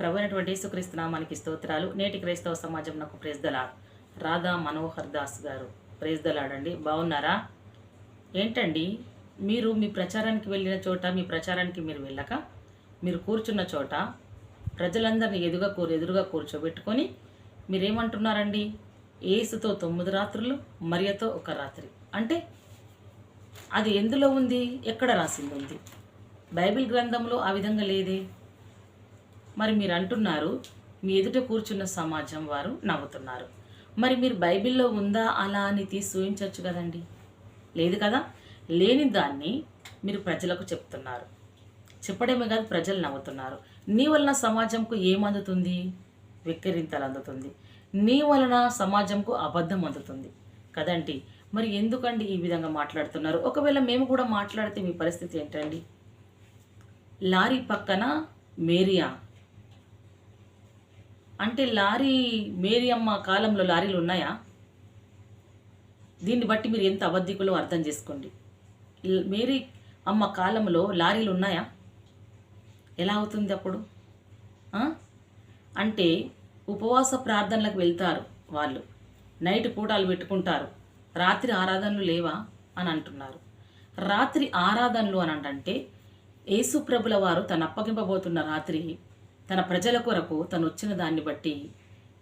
ప్రభుత్వ యేసుక్రీస్తు నామానికి స్తోత్రాలు. నేటి క్రైస్తవ సమాజం నాకు ప్రేజ్దలాడ్ రాధా మనోహర్ దాస్ గారు ప్రేజ్దలాడండి బాగున్నారా? ఏంటండి? మీరు మీ ప్రచారానికి వెళ్ళిన చోట మీ ప్రచారానికి మీరు వెళ్ళక మీరు కూర్చున్న చోట ప్రజలందరినీ ఎదుగా కూర ఎదురుగా కూర్చోబెట్టుకొని మీరేమంటున్నారండి? ఏసుతో తొమ్మిది రాత్రులు మరియతో ఒక రాత్రి. అంటే అది ఎందులో ఉంది? ఎక్కడ రాసింది ఉంది? బైబిల్ గ్రంథంలో ఆ విధంగా లేదే? మరి మీరు అంటున్నారు మీ ఎదుట కూర్చున్న సమాజం వారు నవ్వుతున్నారు. మరి మీరు బైబిల్లో ఉందా అలా అని తీసి చూపించవచ్చు కదండి? లేదు కదా? లేని దాన్ని మీరు ప్రజలకు చెప్తున్నారు. చెప్పడమే కాదు ప్రజలు నవ్వుతున్నారు. నీ వలన సమాజంకు ఏం అందుతుంది? వెక్కిరింతలు అందుతుంది. నీ వలన సమాజంకు అబద్ధం అందుతుంది. కదండి? మరి ఎందుకండి ఈ విధంగా మాట్లాడుతున్నారు? ఒకవేళ మేము కూడా మాట్లాడితే మీ పరిస్థితి ఏంటండి? లారీ పక్కన మేరియా అంటే లారీ మేరీ అమ్మ కాలంలో లారీలు ఉన్నాయా? దీన్ని బట్టి మీరు ఎంత అబద్ధికులో అర్థం చేసుకోండి. మేరీ అమ్మ కాలంలో లారీలు ఉన్నాయా? ఎలా అవుతుంది అప్పుడు? అంటే ఉపవాస ప్రార్థనలకు వెళ్తారు వాళ్ళు. నైట్ పూటలు పెట్టుకుంటారు. రాత్రి ఆరాధనలు లేవా? అని అంటున్నారు. రాత్రి ఆరాధనలు అని అంటే యేసు ప్రభుల వారు తను అప్పగింపబోతున్న రాత్రి తన ప్రజల కొరకు తను వచ్చిన దాన్ని బట్టి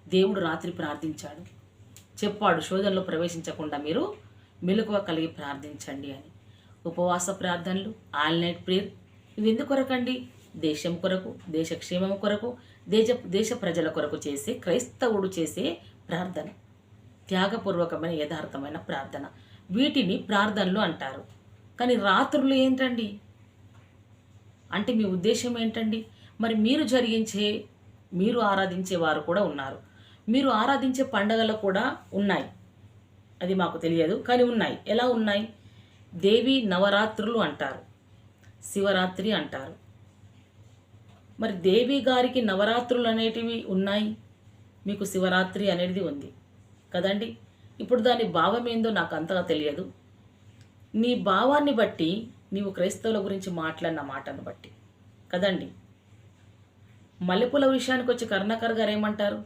దేవుడు రాత్రి ప్రార్థించాడు. చెప్పాడు శోధనలో ప్రవేశించకుండా మీరు మెలకువ కలిగి ప్రార్థించండి అని. ఉపవాస ప్రార్థనలు ఆల్ నైట్ ప్రేయర్ ఇవి ఎందుకు కొరకండి? దేశం కొరకు దేశక్షేమం కొరకు దేశ దేశ ప్రజల కొరకు చేసే క్రైస్తవుడు చేసే ప్రార్థన. త్యాగపూర్వకమైన యథార్థమైన ప్రార్థన. వీటిని ప్రార్థనలు అంటారు. కానీ రాత్రులు ఏంటండి? అంటే మీ ఉద్దేశం ఏంటండి? మరి మీరు జరిగించే మీరు ఆరాధించే వారు కూడా ఉన్నారు. మీరు ఆరాధించే పండగలు కూడా ఉన్నాయి. అది మాకు తెలియదు కానీ ఉన్నాయి. ఎలా ఉన్నాయి? దేవి నవరాత్రులు అంటారు. శివరాత్రి అంటారు. మరి దేవి గారికి నవరాత్రులు అనేటివి ఉన్నాయి? మీకు శివరాత్రి అనేది ఉంది. కదండి? ఇప్పుడు దాని భావం ఏందో నాకు అంతగా తెలియదు. నీ భావాన్ని బట్టి నీవు క్రైస్తవుల గురించి మాట్లాడిన మాటను బట్టి. కదండి? మల్లెపూల విషయానికి వచ్చి కరుణాకర్ గారు ఏమంటారు?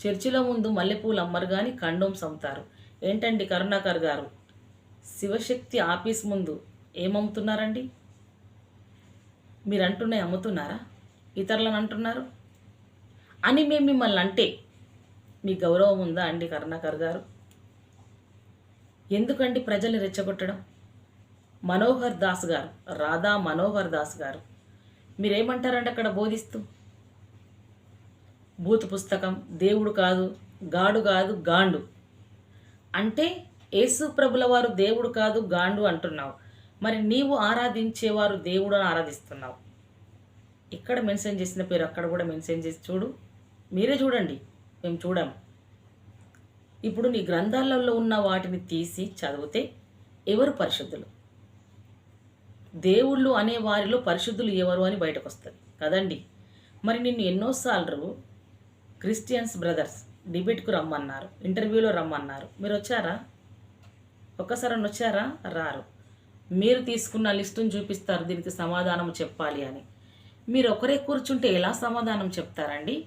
చర్చిలో ముందు మల్లెపూలు అమ్మరు కానీ కండోమ్స్ అమ్ముతారు ఏంటండి కరుణాకర్ గారు? శివశక్తి ఆఫీస్ ముందు ఏమమ్ముతున్నారండి? మీరు అంటున్నాయి అమ్ముతున్నారా? ఇతరులను అంటున్నారు? అని మేము మిమ్మల్ని అంటే మీ గౌరవం ఉందా అండి కరుణాకర్ గారు? ఎందుకండి ప్రజల్ని రెచ్చగొట్టడం? మనోహర్ దాస్ గారు రాధా మనోహర్ దాస్ గారు మీరేమంటారండి అక్కడ బోధిస్తూ? భూత పుస్తకం దేవుడు కాదు గాడు కాదు గాండు. అంటే యేసు ప్రభుల వారు దేవుడు కాదు గాండు అంటున్నావు. మరి నీవు ఆరాధించేవారు దేవుడు అని ఆరాధిస్తున్నావు. ఇక్కడ మెన్షన్ చేసిన పేరు అక్కడ కూడా మెన్షన్ చేసి చూడు. మీరే చూడండి. మేము చూడము ఇప్పుడు నీ గ్రంథాలలో ఉన్న వాటిని తీసి చదివితే ఎవరు పరిశుద్ధులు? దేవుళ్ళు అనే వారిలో పరిశుద్ధులు ఎవరు అని బయటకు వస్తుంది. కదండి. మరి నిన్ను ఎన్నోసార్లు క్రిస్టియన్స్ బ్రదర్స్ డిబేట్కు రమ్మన్నారు ఇంటర్వ్యూలో రమ్మన్నారు. మీరు వచ్చారా ఒక్కసారి వచ్చారా? రారు. మీరు తీసుకున్న లిస్టును చూపిస్తారు దీనికి సమాధానం చెప్పాలి అని. మీరు ఒకరే కూర్చుంటే ఎలా సమాధానం చెప్తారండి?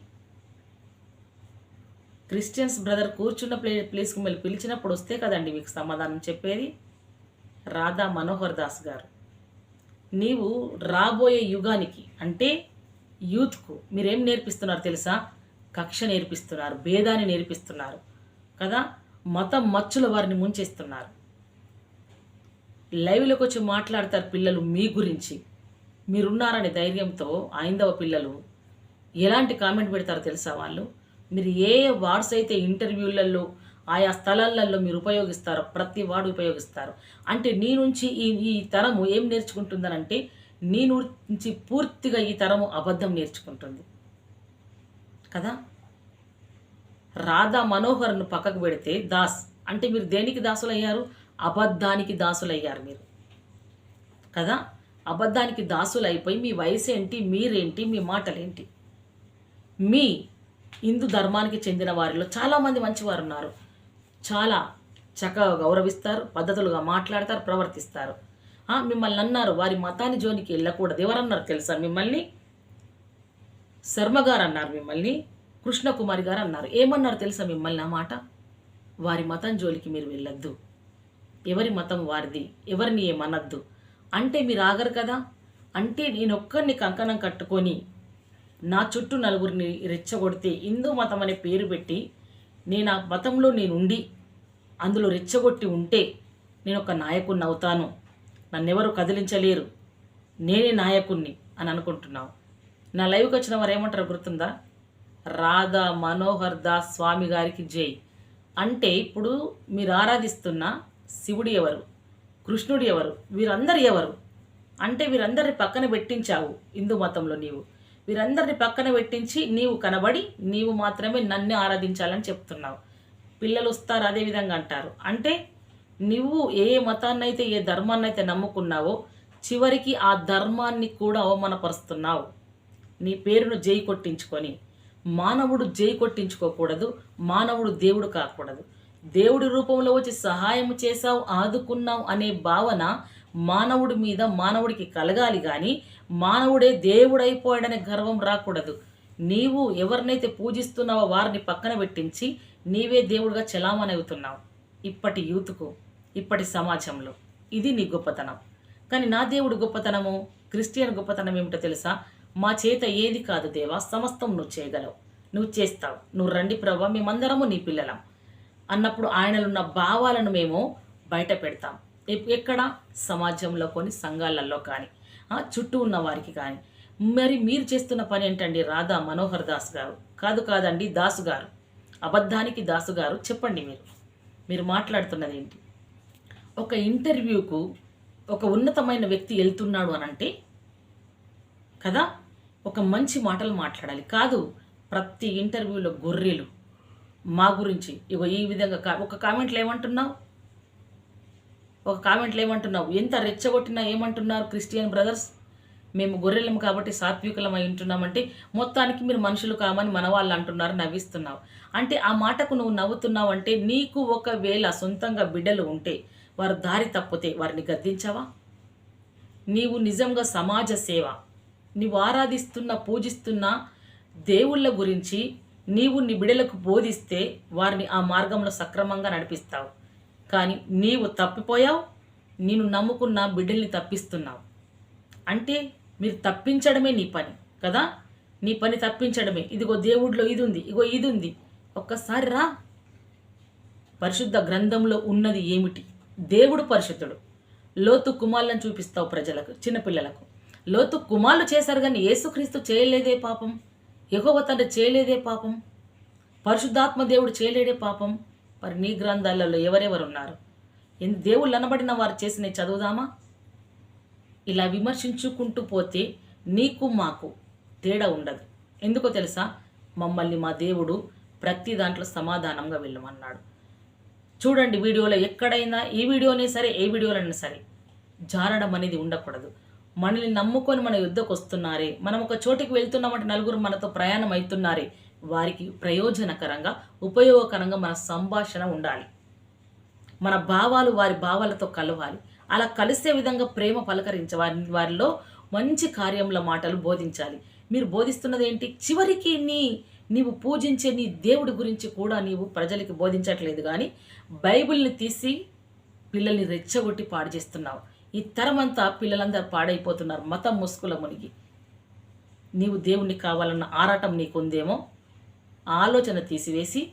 క్రిస్టియన్స్ బ్రదర్ కూర్చున్న ప్లే ప్లేస్కి మళ్ళీ పిలిచినప్పుడు వస్తే కదండి మీకు సమాధానం చెప్పేది? రాధా మనోహర్ దాస్ గారు. నీవు రాబోయే యుగానికి అంటే యూత్కు మీరేం నేర్పిస్తున్నారు తెలుసా? కక్ష నేర్పిస్తున్నారు భేదాన్ని నేర్పిస్తున్నారు కదా? మతం మచ్చుల వారిని ముంచేస్తున్నారు. లైవ్లోకి వచ్చి మాట్లాడతారు పిల్లలు మీ గురించి. మీరున్నారనే ధైర్యంతో ఐందవ పిల్లలు ఎలాంటి కామెంట్ పెడతారో తెలుసా వాళ్ళు? మీరు ఏ వార్డ్స్ అయితే ఇంటర్వ్యూలలో ఆయా స్థలాలలో మీరు ఉపయోగిస్తారో ప్రతి వాడు ఉపయోగిస్తారు. అంటే నీ నుంచి ఈ ఈ తరము ఏం నేర్చుకుంటుందనంటే నీ నుంచి పూర్తిగా ఈ తరము అబద్ధం నేర్చుకుంటుంది. కదా? రాధా మనోహర్ను పక్కకు పెడితే దాస్. అంటే మీరు దేనికి దాసులయ్యారు? అబద్ధానికి దాసులయ్యారు మీరు. కదా? అబద్ధానికి దాసులు అయిపోయి మీ వయసు ఏంటి మీరేంటి? మీ మాటలేంటి? మీ హిందూ ధర్మానికి చెందిన వారిలో చాలామంది మంచివారు ఉన్నారు చాలా చక్కగా గౌరవిస్తారు పద్ధతులుగా మాట్లాడతారు ప్రవర్తిస్తారు. మిమ్మల్ని అన్నారు. వారి మతాన్ని జోనికి వెళ్ళకూడదు. ఎవరన్నారు తెలుసా మిమ్మల్ని? శర్మ గారు అన్నారు మిమ్మల్ని కృష్ణకుమారి గారు అన్నారు ఏమన్నారు తెలుసా మిమ్మల్ని ఆ మాట? వారి మతం జోలికి మీరు వెళ్ళొద్దు. ఎవరి మతం వారిది? ఎవరిని ఏమనద్దు? అంటే మీరు ఆగరు కదా? అంటే నేను ఒక్కరిని కంకణం కట్టుకొని నా చుట్టూ నలుగురిని రెచ్చగొడితే హిందూ మతం అనే పేరు పెట్టి నేను ఆ మతంలో నేను ఉండి అందులో రెచ్చగొట్టి ఉంటే నేను ఒక నాయకుడిని అవుతాను. నన్నెవరు కదిలించలేరు. నేనే నాయకుణ్ణి అని అనుకుంటున్నావు. నా లైవ్కి వచ్చిన వారు ఏమంటారు గుర్తుందా? రాధా మనోహర్ దాస్ స్వామి గారికి జై. అంటే ఇప్పుడు మీరు ఆరాధిస్తున్న శివుడు ఎవరు? కృష్ణుడు ఎవరు? వీరందరు ఎవరు? అంటే వీరందరిని పక్కన పెట్టించావు హిందూ మతంలో నీవు. వీరందరిని పక్కన పెట్టించి నీవు కనబడి నీవు మాత్రమే నన్ను ఆరాధించాలని చెప్తున్నావు. పిల్లలు వస్తారు అదే విధంగా అంటారు. అంటే నువ్వు ఏ మతాన్నైతే ఏ ధర్మాన్నైతే నమ్ముకున్నావో చివరికి ఆ ధర్మాన్ని కూడా అవమానపరుస్తున్నావు. నీ పేరును జై కొట్టించుకొని. మానవుడు జై కొట్టించుకోకూడదు మానవుడు దేవుడు కాకూడదు. దేవుడి రూపంలో వచ్చి సహాయం చేశావు ఆదుకున్నావు అనే భావన మానవుడి మీద మానవుడికి కలగాలి కానీ మానవుడే దేవుడైపోయాడనే గర్వం రాకూడదు. నీవు ఎవరినైతే పూజిస్తున్నావో వారిని పక్కన పెట్టించి నీవే దేవుడిగా చలామణి అవుతున్నావు ఇప్పటి యూత్కు ఇప్పటి సమాజంలో. ఇది నీ గొప్పతనం. కానీ నా దేవుడు గొప్పతనము క్రిస్టియన్ గొప్పతనం ఏమిటో తెలుసా? మా చేత ఏది కాదు దేవా సమస్తం నువ్వు చేయగలవు. నువ్వు చేస్తావు. నువ్వు రండి ప్రభా మేమందరము నీ పిల్లలం. అన్నప్పుడు ఆయనలున్న భావాలను మేము బయట పెడతాం. ఎక్కడ? సమాజంలో కొన్ని సంఘాలలో కానీ ఆ, చుట్టూ ఉన్న వారికి కానీ. మరి మీరు చేస్తున్న పని ఏంటండి? రాధా మనోహర్ దాస్ గారు. కాదు కాదండి దాసు గారు. అబద్ధానికి దాసు గారు. చెప్పండి మీరు. మీరు మాట్లాడుతున్నది ఏంటి? ఒక ఇంటర్వ్యూకు ఒక ఉన్నతమైన వ్యక్తి వెళ్తున్నాడు అని అంటే కదా? ఒక మంచి మాటలు మాట్లాడాలి. కాదు ప్రతి ఇంటర్వ్యూలో గొర్రెలు. మా గురించి ఇగో ఈ విధంగా కా- ఒక కామెంట్లు ఏమంటున్నావు? ఒక కామెంట్లు ఏమంటున్నావు? ఎంత రెచ్చగొట్టినా ఏమంటున్నారు క్రిస్టియన్ బ్రదర్స్? మేము గొర్రెలం కాబట్టి సాత్వికులం అయి ఉంటున్నామంటే మొత్తానికి మీరు మనుషులు కామని మన వాళ్ళు అంటున్నారు నవ్విస్తున్నావు. అంటే ఆ మాటకు నువ్వు నవ్వుతున్నావు అంటే నీకు ఒకవేళ సొంతంగా బిడ్డలు ఉంటే వారు దారి తప్పితే వారిని గద్దించావా? నీవు నిజంగా సమాజ సేవ. నీవు ఆరాధిస్తున్న పూజిస్తున్న దేవుళ్ళ గురించి నీవు నీ బిడలకు బోధిస్తే వారిని ఆ మార్గంలో సక్రమంగా నడిపిస్తావు. కానీ నీవు తప్పిపోయావు నేను నమ్ముకున్న బిడ్డల్ని తప్పిస్తున్నావు. అంటే మీరు తప్పించడమే నీ పని కదా? నీ పని తప్పించడమే. ఇదిగో దేవుడిలో ఇది ఉంది ఇగో ఇది ఉంది. ఒక్కసారి రా. పరిశుద్ధ గ్రంథంలో ఉన్నది ఏమిటి? దేవుడు పరిశుద్ధుడు. లోతు కుమార్లను చూపిస్తావు ప్రజలకు చిన్నపిల్లలకు. లోతు కుమారులు చేశారు కానీ యేసుక్రీస్తు చేయలేదే పాపం. ఎగవ తండ్రి చేయలేదే పాపం. పరిశుద్ధాత్మ దేవుడు చేయలేడే పాపం. మరి నీ గ్రంథాలలో ఎవరెవరు ఉన్నారు ఎన్- దేవుళ్ళు అనబడిన వారు చేసిన చదువుదామా? ఇలా విమర్శించుకుంటూ పోతే నీకు మాకు తేడా ఉండదు. ఎందుకో తెలుసా? మమ్మల్ని మా దేవుడు ప్రతి దాంట్లో సమాధానంగా వెళ్ళమన్నాడు. చూడండి వీడియోలో ఎక్కడైనా ఈ వీడియోనే సరే ఏ వీడియోలైనా సరే జారడం అనేది ఉండకూడదు. మనల్ని నమ్ముకొని మన యుద్ధకు వస్తున్నారే. మనం ఒక చోటికి వెళ్తున్నామంటే నలుగురు మనతో ప్రయాణం అవుతున్నారే వారికి ప్రయోజనకరంగా ఉపయోగకరంగా మన సంభాషణ ఉండాలి. మన భావాలు వారి భావాలతో కలవాలి. అలా కలిసే విధంగా ప్రేమ పలకరించ వారి వారిలో మంచి కార్యముల మాటలు బోధించాలి. మీరు బోధిస్తున్నది ఏంటి చివరికి నీ నీవు పూజించే నీ దేవుడి గురించి కూడా నీవు ప్రజలకి బోధించట్లేదు కానీ బైబిల్ని తీసి పిల్లల్ని రెచ్చగొట్టి పాడు చేస్తున్నావు. ఈ తరమంతా పిల్లలందరూ పాడైపోతున్నారు. మతం ముసుగుల మునిగి. నీవు దేవుణ్ణి కావాలన్న ఆరాటం నీకుందేమో? ఆలోచన తీసివేసి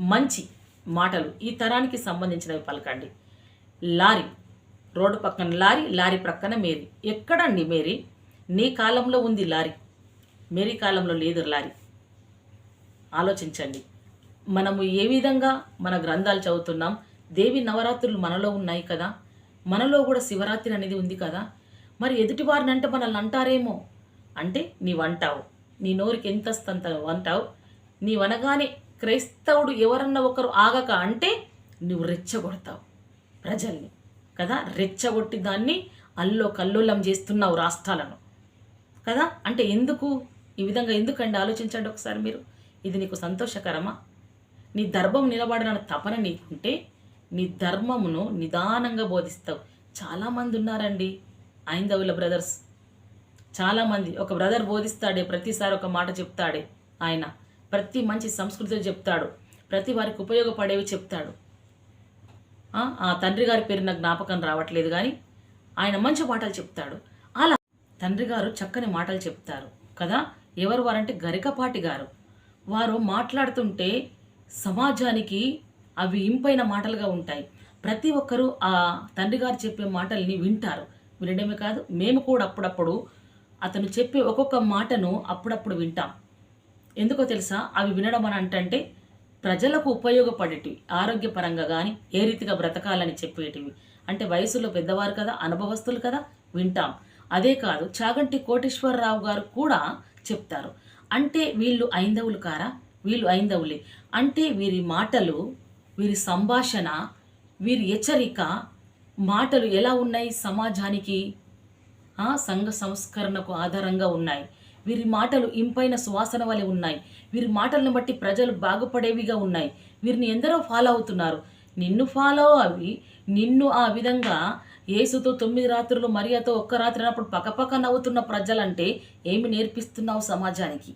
మంచి మాటలు ఈ తరానికి సంబంధించినవి పలకండి. లారీ రోడ్డు పక్కన లారీ లారీ ప్రక్కన మేరీ. ఎక్కడండి మేరీ? నీ కాలంలో ఉంది లారీ. మేరీ కాలంలో లేదు లారీ. ఆలోచించండి. మనము ఏ విధంగా మన గ్రంథాలు చదువుతున్నాం? దేవి నవరాత్రులు మనలో ఉన్నాయి కదా. మనలో కూడా శివరాత్రి అనేది ఉంది కదా. మరి ఎదుటివారిని అంటే మనల్ని అంటారేమో? అంటే నీవంటావు నీ నోరికి ఎంత అంత అంటావు నీవనగానే క్రైస్తవుడు ఎవరన్నా ఒకరు ఆగక అంటే నువ్వు రెచ్చగొడతావు ప్రజల్ని. కదా? రెచ్చగొట్టి దాన్ని అల్లో కల్లోలం చేస్తున్నావు రాష్ట్రాలను. కదా? అంటే ఎందుకు? ఈ విధంగా ఎందుకండి? ఆలోచించండి ఒకసారి మీరు. ఇది నీకు సంతోషకరమా? నీ దర్భం నిలబడాలని తపన నీకుంటే నీ ధర్మమును నిదానంగా బోధిస్తావు. చాలామంది ఉన్నారండి ఐందవుల బ్రదర్స్. చాలామంది ఒక బ్రదర్ బోధిస్తాడే ప్రతిసారి ఒక మాట చెప్తాడే ఆయన. ప్రతి మంచి సంస్కృతిలో చెప్తాడు ప్రతి వారికి ఉపయోగపడేవి చెప్తాడు. ఆ, ఆ తండ్రి గారి పేరు నాకు జ్ఞాపకం రావట్లేదు కానీ ఆయన మంచి మాటలు చెప్తాడు. అలా తండ్రి గారు చక్కని మాటలు చెప్తారు కదా. ఎవరు వారంటే గరికపాటి గారు. వారు మాట్లాడుతుంటే సమాజానికి అవి ఇంపైన మాటలుగా ఉంటాయి. ప్రతి ఒక్కరూ ఆ తండ్రి గారు చెప్పే మాటల్ని వింటారు. వినడమే కాదు మేము కూడా అప్పుడప్పుడు అతను చెప్పే ఒక్కొక్క మాటను అప్పుడప్పుడు వింటాం. ఎందుకో తెలుసా? అవి వినడం అని అంటే ప్రజలకు ఉపయోగపడేటివి ఆరోగ్యపరంగా కానీ ఏ రీతిగా బ్రతకాలని చెప్పేటివి. అంటే వయసులో పెద్దవారు కదా అనుభవస్తులు కదా వింటాం. అదే కాదు చాగంటి కోటేశ్వరరావు గారు కూడా చెప్తారు. అంటే వీళ్ళు ఐందవులు కారా? వీళ్ళు ఐందవులే. అంటే వీరి మాటలు వీరి సంభాషణ వీరి హెచ్చరిక మాటలు ఎలా ఉన్నాయి సమాజానికి? ఆ సంఘ సంస్కరణకు ఆధారంగా ఉన్నాయి. వీరి మాటలు ఇంపైన సువాసన వలె ఉన్నాయి. వీరి మాటలను బట్టి ప్రజలు బాగుపడేవిగా ఉన్నాయి. వీరిని ఎందరో ఫాలో అవుతున్నారు. నిన్ను ఫాలో అవి నిన్ను ఆ విధంగా యేసుతో తొమ్మిది రాత్రులు మరియాతో ఒక్క రాత్రి అన్నప్పుడు పక్కపక్క నవ్వుతున్న ప్రజలంటే ఏమి నేర్పిస్తున్నావు సమాజానికి?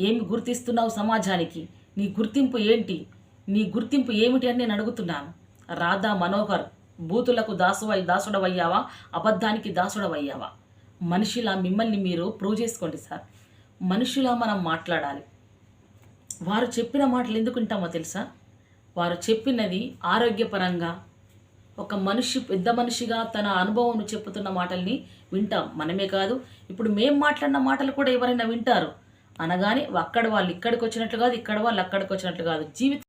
ఏమి గుర్తిస్తున్నావు సమాజానికి? నీ గుర్తింపు ఏంటి? నీ గుర్తింపు ఏమిటి అని నేను అడుగుతున్నాను. రాధా మనోహర్ బూతులకు దాసువై దాసుడవయ్యావా? అబద్ధానికి దాసుడవయ్యావా? మనిషిలా మిమ్మల్ని మీరు ప్రూవ్ చేసుకోండి సార్. మనుషులా మనం మాట్లాడాలి. వారు చెప్పిన మాటలు ఎందుకు వింటామో తెలుసా? వారు చెప్పినది ఆరోగ్యపరంగా. ఒక మనిషి పెద్ద మనిషిగా తన అనుభవం చెప్పుతున్న మాటల్ని వింటాం. మనమే కాదు ఇప్పుడు మేం మాట్లాడిన మాటలు కూడా ఎవరైనా వింటారు? అనగానే అక్కడ వాళ్ళు ఇక్కడికి వచ్చినట్లు కాదు ఇక్కడ వాళ్ళు అక్కడికి వచ్చినట్లు కాదు. జీవితం